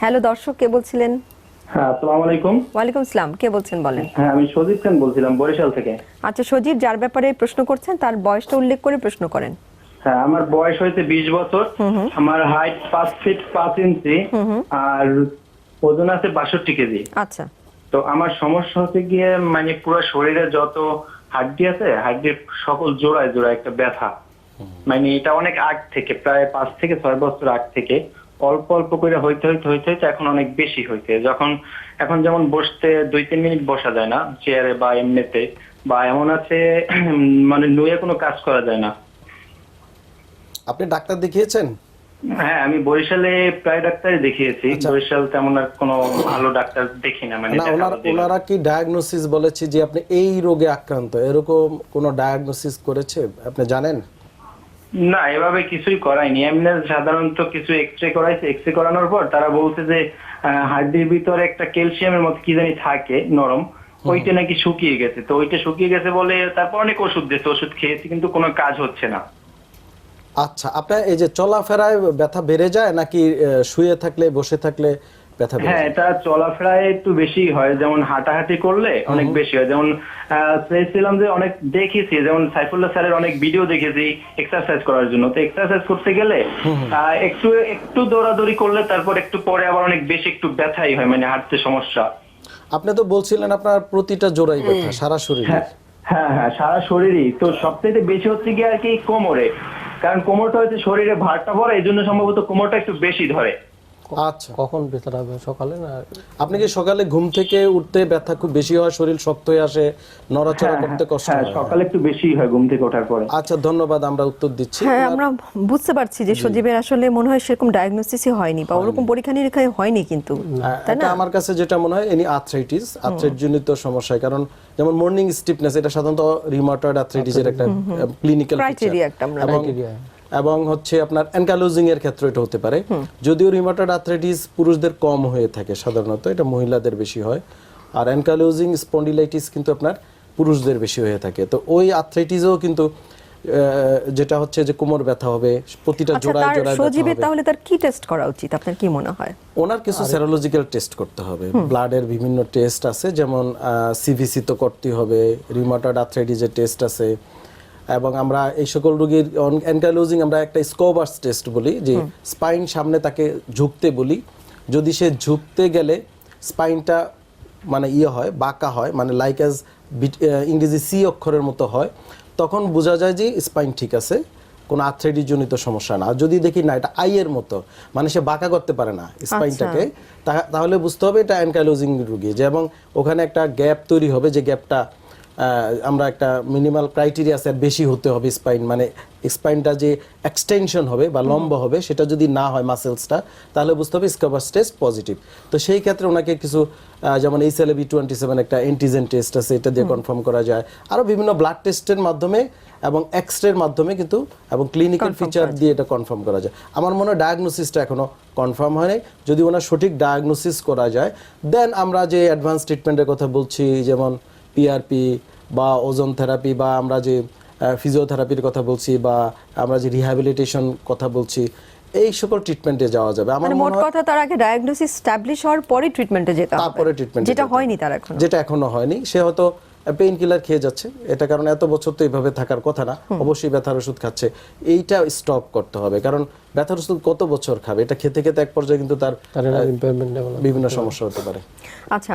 Hello দর্শক কে বলছিলেন? হ্যাঁ আসসালামু আলাইকুম। ওয়ালাইকুম আসসালাম কে বলছেন বলেন? হ্যাঁ আমি সজীব খান বলছিলাম বরিশাল থেকে। আচ্ছা সজীব যার ব্যাপারে প্রশ্ন করছেন তার বয়সটা উল্লেখ করে প্রশ্ন করেন। হ্যাঁ আমার বয়স হয়েছে বিশ বছর। আমার হাইট পাঁচ ফিট পাঁচ ইঞ্চি। আর ওজন আছে বাষট্টি কেজি। আচ্ছা। তো আমার সমস্যা হচ্ছে গিয়ে মানে পুরো শরীরে যত হাড্ডি আছে হাড্ডির সকল জোড়ায় জোড়ায় একটা ব্যথা। মানে এটা অনেক আগ থেকে প্রায় পাঁচ থেকে ছয় বছর আগ থেকে অল্প অল্প করে হইতে হইতে হইতে হইতে এখন অনেক বেশি হইতে। যখন এখন যেমন বসতে দুই তিন মিনিট বসা যায় না চেয়ারে বা এমনিতে বা এমন আছে মানে নুয়ে কোনো কাজ করা যায় না। আপনি ডাক্তার দেখিয়েছেন? হ্যাঁ আমি বরিশালে প্রায় ডাক্তারই দেখিয়েছি। আচ্ছা। বরিশাল তেমন আর কোনো ভালো ডাক্তার দেখি না মানে না ওনারা ওনারা কি ডায়াগনোসিস বলেছে যে আপনি এই রোগে আক্রান্ত? এরকম কোনো ডায়াগনোসিস করেছে? আপনি জানেন? না এভাবে কিছুই করায়নি। এমনি সাধারণত কিছু এক্স রে করাইছে। এক্স রে করানোর পর তারা বলছে যে হাড্ডির ভিতরে একটা ক্যালসিয়ামের মতো কি জানি থাকে নরম। ওইটা নাকি শুকিয়ে গেছে। তো ওইটা শুকিয়ে গেছে বলে তারপর অনেক ওষুধ দিয়েছে। ওষুধ খেয়েছি কিন্তু কোনো কাজ হচ্ছে না। আচ্ছা আপনার এই যে চলাফেরায় ব্যথা বেড়ে যায় নাকি শুয়ে থাকলে বসে থাকলে ব্যথা হ্যাঁ এটা চলাফেরায় একটু বেশি হয় যেমন হাঁটাহাঁটি করলে অনেক বেশি হয়। যেমন আহ, চেয়েছিলাম যে অনেক দেখেছি যেমন সাইফুল্লাহ স্যারের অনেক ভিডিও দেখেছি এক্সারসাইজ করার জন্য। তো এক্সারসাইজ করতে গেলে একটু একটু দৌড়াদৌড়ি করলে তারপর একটু পরে আবার অনেক বেশি একটু ব্যথাই হয় মানে হাঁটতে সমস্যা। আপনি তো বলছিলেন আপনার প্রতিটা জোড়াই ব্যথা সারা শরীরে হ্যাঁ হ্যাঁ হ্যাঁ সারা শরীরই। তো সবথেকে বেশি হচ্ছে কি আর কি কোমরে। কারণ কোমরটা হচ্ছে শরীরে ভারটা পড়ে এই জন্য সম্ভবত কোমরটা একটু বেশি ধরে। আচ্ছা। কখন ব্যথাটা হবে সকালে না? আপনি কি সকালে ঘুম থেকে উঠতে ব্যথা খুব বেশি হয়? শরীর শক্ত হয়ে আসে নড়াচড়া হ্যাঁ, করতে কষ্ট হ্যাঁ হয়? সকালে একটু বেশি হয় ঘুম থেকে ওঠার পরে। আচ্ছা ধন্যবাদ আমরা উত্তর দিচ্ছি। হ্যাঁ আমরা বুঝতে পারছি যে সজীবের আসলে মনে হয় সেরকম ডায়াগনোসিসই হয়নি বা ওরকম পরীক্ষা নিরীক্ষায় হয়নি কিন্তু হ্যাঁ, তাই এটা না? আমার কাছে যেটা মনে হয় এনি আর্থ্রাইটিস আর্থ্রাইট জনিত সমস্যা কারণ যেমন মর্নিং স্টিফনেস এটা সাধারণত রিমাটয়েড আর্থ্রাইটিসের একটা ক্লিনিক্যাল Criteria একটা আমরা এবং হচ্ছে আপনার অ্যানকালোজিং এর ক্ষেত্রে এটা হতে পারে। যদিও রিমাটয়েড আর্থ্রাইটিস পুরুষদের কম হয়ে থাকে সাধারণত এটা মহিলাদের বেশি হয়। আর অ্যানকালোজিং স্পন্ডিলাইটিস কিন্তু আপনার পুরুষদের বেশি হয়ে থাকে। তো ওই আর্থ্রাইটিসও কিন্তু যেটা হচ্ছে যে কোমর ব্যথা হবে প্রতিটা আচ্ছা জোড়ায় জোড়ায় ব্যথা হবে। তাহলে তার কি টেস্ট করা উচিত? আপনার কি মনে হয়? ওনার কিছু সেরোলজিক্যাল টেস্ট করতে হবে। ব্লাডের বিভিন্ন টেস্ট আছে যেমন সিভিসি তো করতে হবে রিমাটয়েড আর্থ্রাইটিসের টেস্ট আছে। এবং আমরা এই সকল রোগীর অ্যানকালোজিং আমরা একটা স্কোবার্স টেস্ট বলি যে স্পাইন সামনে তাকে ঝুঁকতে বলি। যদি সে ঝুঁকতে গেলে স্পাইনটা মানে ইয়ে হয় বাঁকা হয় মানে লাইক অ্যাজ ইংরেজি সি অক্ষরের মতো হয় তখন বোঝা যায় যে স্পাইন ঠিক আছে কোনো আর্থ্রাইটিস জনিত সমস্যা না। আর যদি দেখি না এটা আইয়ের মতো মানে সে বাঁকা করতে পারে না স্পাইনটাকে তা- তাহলে বুঝতে হবে এটা অ্যানকাইলোজিং রুগী। যে এবং ওখানে একটা গ্যাপ তৈরি হবে যে গ্যাপটা আমরা একটা মিনিমাল ক্রাইটেরিয়া সেট বেশি হতে হবে স্পাইন মানে স্পাইনটা যে এক্সটেনশন হবে বা লম্বা হবে সেটা যদি না হয় মাসেলসটা তাহলে বুঝতে হবে স্কাবাস টেস্ট পজিটিভ তো সেই ক্ষেত্রে ওনাকে কিছু যেমন এই সেলে বি টোয়েন্টি সেভেন একটা এন্টিজেন টেস্ট আছে এটা দিয়ে কনফার্ম করা যায়। আরও বিভিন্ন ব্লাড টেস্টের মাধ্যমে এবং এক্স রের মাধ্যমে কিন্তু এবং ক্লিনিক্যাল ফিচার দিয়ে এটা কনফার্ম করা যায়। আমার মনে হয় ডায়াগনোসিসটা এখনও কনফার্ম হয় নাই। যদি ওনার সঠিক ডায়াগনোসিস করা যায় দেন আমরা যে অ্যাডভান্স ট্রিটমেন্টের কথা বলছি যেমন পিআরপি বা ওজন থেরাপি বা আমরা যে ফিজিওথেরাপির কথা বলছি বা আমরা যে রিহ্যাবিলিটেশন কথা বলছি এই সকল ট্রিটমেন্টে যাওয়া যাবে। আমার মানে মোট কথা তার আগে ডায়াগনোসিস স্টাবলিশ হওয়ার পরে ট্রিটমেন্টে যেতে হবে। তারপরে ট্রিটমেন্ট যেটা হয়নি তার এখন। যেটা এখনও হয়নি সে হয়তো পেইন কিলার খেয়ে যাচ্ছে। এটা কারণ এত বছর তো এইভাবে থাকার কথা না। অবশ্যই ব্যথার ওষুধ খাচ্ছে। এইটা স্টপ করতে হবে। কারণ ব্যথার ওষুধ কত বছর খাবে? এটা খেতে খেতে এক পর্যায়ে কিন্তু তার তার বিভিন্ন সমস্যা হতে পারে। আচ্ছা।